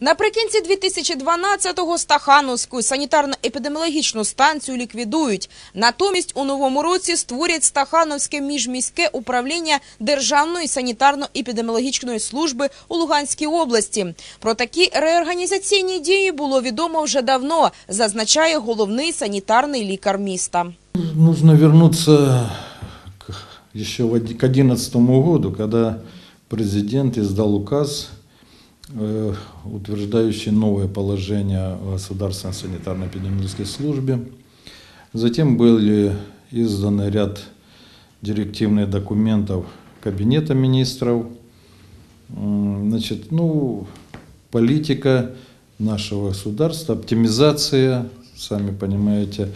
Наприкінці 2012-го Стахановську санітарно-епідеміологічну станцію ліквідують. Натомість у новому році створять Стахановське міжміське управління Державної санітарно-епідеміологічної служби у Луганській області. Про такі реорганізаційні дії було відомо вже давно, зазначає головний санітарний лікар міста. Нужно вернуться в к 2011 году, когда президент издал указ, утверждающий новое положение о государственной санитарно-эпидемиологической службе. Затем были изданы ряд директивных документов Кабинета министров. Значит, ну, политика нашего государства, оптимизация, сами понимаете,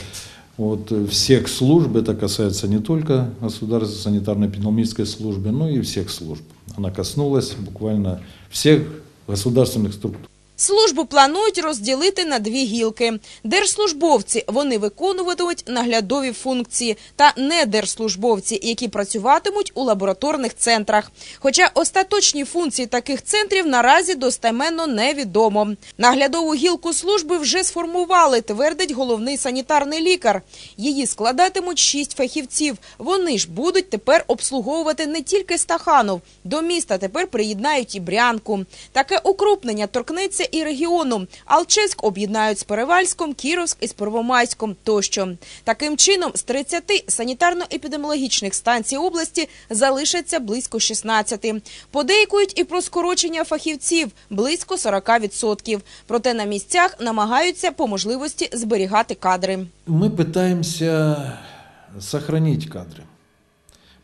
вот, э, всех служб, это касается не только государственной санитарно-эпидемиологической службы, но и всех служб. Она коснулась буквально всех государственных структур. Службу планують розділити на дві гілки. Держслужбовці вони виконуватимуть наглядові функції та недержслужбовці, які працюватимуть у лабораторних центрах. Хоча остаточні функції таких центрів наразі достеменно невідомо. Наглядову гілку служби вже сформували, твердить головний санітарний лікар. Її складатимуть шість фахівців. Вони ж будуть тепер обслуговувати не тільки Стаханов. До міста тепер приєднають і Брянку. Таке укрупнення торкнеться і регіону. Алчевськ об'єднають з Перевальськом, Кіровськ із Первомайськом тощо. Таким чином, з 30 санітарно-епідеміологічних станцій області залишаться близько 16. Подейкують і про скорочення фахівців – близько 40%. Проте на місцях намагаються по можливості зберігати кадри. Мы пытаемся сохранить кадры.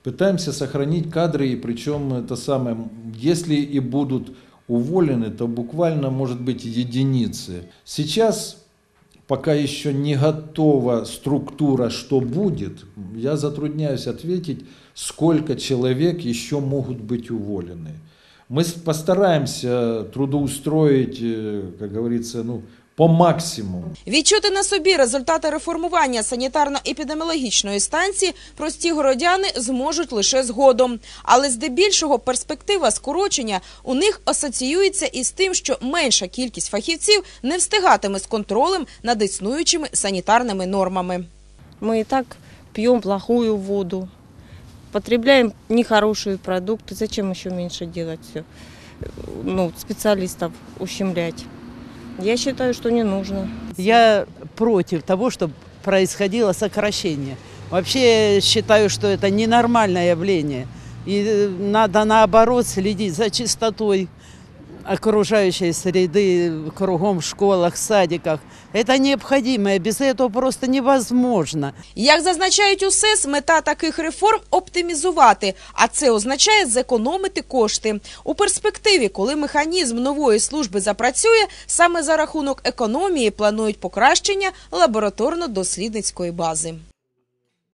Пытаемся сохранить кадры, и причем это самое, если и будут уволены, то буквально, может быть, единицы. Сейчас, пока еще не готова структура, что будет, я затрудняюсь ответить, сколько человек еще могут быть уволены. Мы постараемся трудоустроить, э, как говорится, ну, по максимуму. Відчути на собі результати реформування санітарно-епідеміологічної станції прості городяни зможуть лише згодом. Але здебільшого перспектива скорочення у них асоціюється із тим, що менша кількість фахівців не встигатиме з контролем над існуючими санітарними нормами. Мы и так пьем плохую воду, потребляем нехорошие продукты. Зачем еще меньше делать все? Ну, специалистов ущемлять. Я считаю, что не нужно. Я против того, чтобы происходило сокращение. Вообще считаю, что это ненормальное явление. И э, надо наоборот следить за чистотой окружающей среды кругом в школах, садиках. Это необходимо, и без этого просто невозможно. Як зазначають у СЕС, мета таких реформ – оптимізувати, а це означає зекономити кошти. У перспективі, коли механізм нової служби запрацює, саме за рахунок економії планують покращення лабораторно-дослідницької бази.